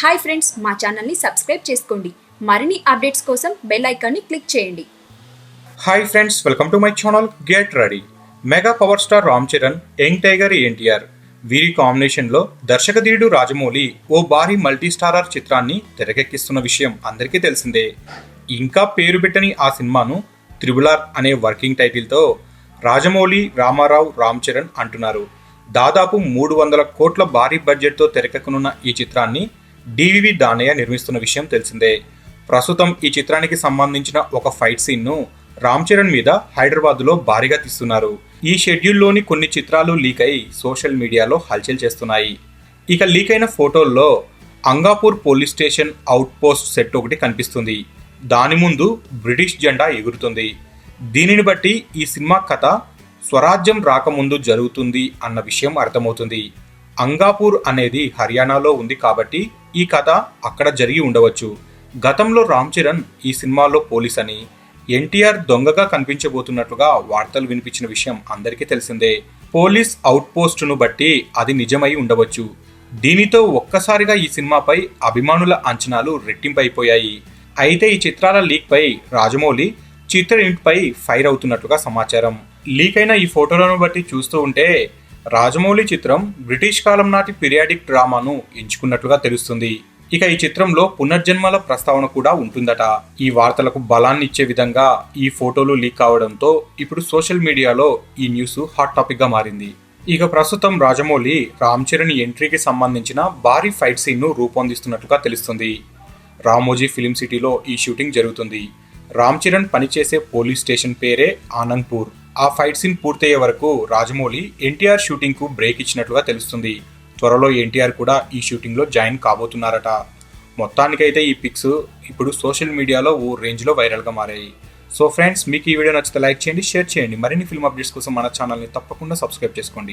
Hi friends మా ఛానల్ని subscribe చేసుకోండి. మరిన్ని అప్డేట్స్ కోసం బెల్ ఐకాన్ని క్లిక్ చేయండి. Hi friends welcome to my channel get ready. Mega power star Ram Charan young tiger NTR. వీరి కాంబినేషన్లో దర్శకధీరుడు రాజమౌళి ఓ భారీ మల్టీ స్టారర్ చిత్రాన్ని తెరకెక్కిస్తున్న విషయం అందరికీ తెలిసిందే. ఇంకా పేరు పెట్టని ఆ సినిమాను త్రిబులార్ అనే వర్కింగ్ టైటిల్తో రాజమౌళి రామారావు రామ్ చరణ్ అంటున్నారు. దాదాపు మూడు వందల కోట్ల భారీ బడ్జెట్తో తెరకెక్కనున్న ఈ చిత్రాన్ని డివివి దానయ్య నిర్మిస్తున్న విషయం తెలిసిందే. ప్రస్తుతం ఈ చిత్రానికి సంబంధించిన ఒక ఫైట్ సీన్ను రామ్ చరణ్ మీద హైదరాబాద్లో భారీగా తీస్తున్నారు. ఈ షెడ్యూల్లోని కొన్ని చిత్రాలు లీక్ అయి సోషల్ మీడియాలో హల్చల్ చేస్తున్నాయి. ఇక లీక్ అయిన ఫోటోల్లో Angapur police station out post set ఒకటి కనిపిస్తుంది. దాని ముందు బ్రిటిష్ జెండా ఎగురుతుంది. దీనిని బట్టి ఈ సినిమా కథ స్వరాజ్యం రాకముందు జరుగుతుంది అన్న విషయం అర్థమవుతుంది. అంగాపూర్ అనేది హర్యానాలో ఉంది కాబట్టి ఈ కథ అక్కడ జరిగి ఉండవచ్చు. గతంలో రామ్ చరణ్ ఈ సినిమాలో పోలీస్ అని ఎన్టీఆర్ దొంగగా కనిపించబోతున్నట్లుగా వార్తలు వినిపించిన విషయం అందరికీ తెలిసిందే. పోలీస్ అవుట్పోస్టును బట్టి అది నిజమై ఉండవచ్చు. దీనితో ఒక్కసారిగా ఈ సినిమాపై అభిమానుల అంచనాలు రెట్టింపైపోయాయి. అయితే ఈ చిత్రాల లీక్ పై రాజమౌళి చిత్ర ఇంటిపై ఫైర్ అవుతున్నట్లుగా సమాచారం. లీక్ అయిన ఈ ఫోటోలను బట్టి చూస్తూ ఉంటే రాజమౌళి చిత్రం బ్రిటిష్ కాలం నాటి పీరియాడిక్ డ్రామాను ఎంచుకున్నట్లుగా తెలుస్తుంది. ఇక ఈ చిత్రంలో పునర్జన్మల ప్రస్తావన కూడా ఉంటుందట. ఈ వార్తలకు బలాన్ని ఇచ్చే విధంగా ఈ ఫోటోలు లీక్ కావడంతో ఇప్పుడు సోషల్ మీడియాలో ఈ న్యూస్ హాట్ టాపిక్గా మారింది. ఇక ప్రస్తుతం రాజమౌళి రామ్ చరణ్ ఎంట్రీకి సంబంధించిన భారీ ఫైట్ సీన్ను రూపొందిస్తున్నట్లుగా తెలుస్తుంది. రామోజీ ఫిలిం సిటీలో ఈ షూటింగ్ జరుగుతుంది. రామ్ చరణ్ పనిచేసే పోలీస్ స్టేషన్ పేరే ఆనంద్పూర్. ఆ ఫైట్ సీన్ పూర్తయ్యే వరకు రాజమౌళి ఎన్టీఆర్ షూటింగ్కు బ్రేక్ ఇచ్చినట్లుగా తెలుస్తుంది. త్వరలో ఎన్టీఆర్ కూడా ఈ షూటింగ్లో జాయిన్ కాబోతున్నారట. మొత్తానికైతే ఈ పిక్స్ ఇప్పుడు సోషల్ మీడియాలో ఓ రేంజ్లో వైరల్గా మారాయి. సో ఫ్రెండ్స్ మీకు ఈ వీడియో నచ్చితే లైక్ చేయండి షేర్ చేయండి. మరిన్ని ఫిల్మ్ అప్డేట్స్ కోసం మన ఛానల్ని తప్పకుండా సబ్స్క్రైబ్ చేసుకోండి.